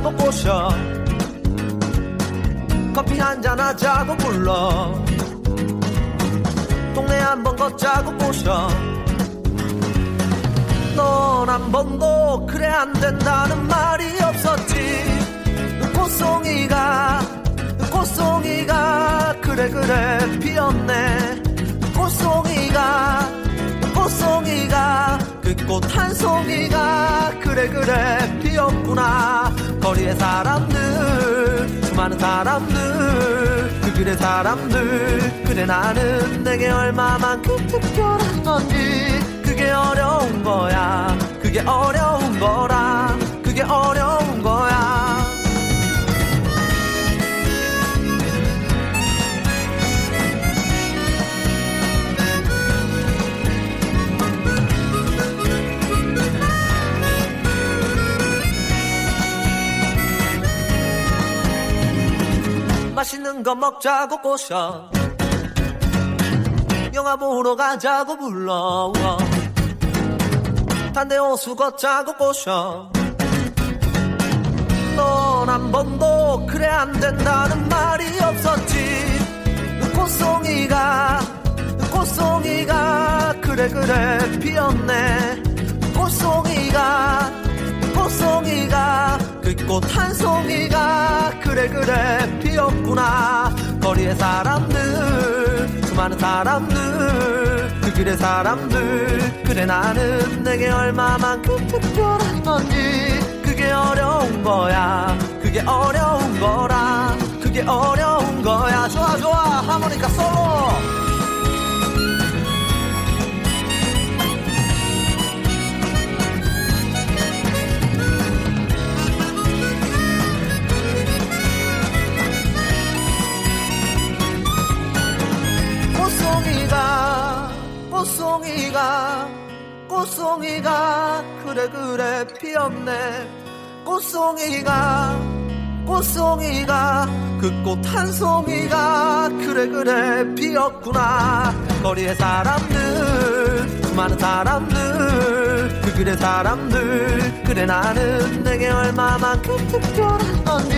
치자고 꼬셔. 커피 한잔 하자고 불러. 동네 한번 걷자고 꼬셔. 넌 한 번도 그래 안 된다는 말이 없었지. 꽃송이가 꽃송이가 그래 그래 피었네. 꽃송이가 꽃송이가 그 꽃 한 송이가 그래 그래 피었구나 거리의 사람들 수많은 사람들 그 길의 사람들 그래 나는 내게 얼마만큼 특별한 건지 그게 어려운 거야. 그게 어려 맛있는 거 먹자고 꼬셔. 영화 보러 가자고 불러 단대 호수 걷자고 꼬셔. 넌 한 번도 그래 안 된다는 말이 없었지. 꽃송이가 꽃송이가 그래 그래 피었네. 꽃송이가 꽃송이가 그 꽃 한 송이가 그래 그래 피었구나 거리의 사람들 수많은 사람들 그 길의 사람들 그래 나는 내게 얼마만큼 특별한 건지 그게 어려운 거야 그게 어려운 거라 그게 어려운 거야 좋아 좋아 하모니카 솔로 꽃송이가 꽃송이가 그래 그래 피었네. 꽃송이가 꽃송이가 그 꽃 한 송이가 그래 그래 피었구나. 거리의 사람들 수많은 사람들 그 길의 사람들 그래 나는 내게 얼마만큼 특별한 건지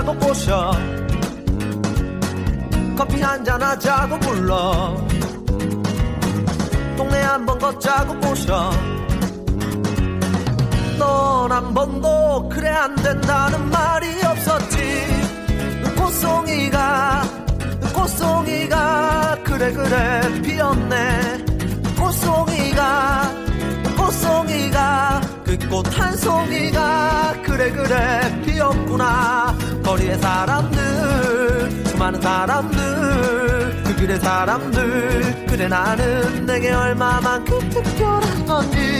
치자고 꼬셔. 커피 한잔 하자고 불러. 동네 한번 걷자고 꼬셔. 넌한 번도 그래 안 된다는 말이 없었지. 꽃송이가 꽃송이가 그래 그래 피었네. 꽃송이가 꽃송이가 그 꽃 한 송이가 그래 그래 피었구나 거리의 사람들 수많은 사람들 그 길의 사람들. 그래 나는 내게 얼마만큼 특별한 건지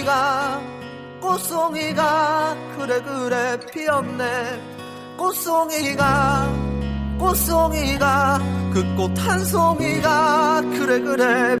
꽃송이가 꽃송이가 그래 그래 피었네. 꽃송이가 꽃송이가 그 꽃 한 송이가 그래 그래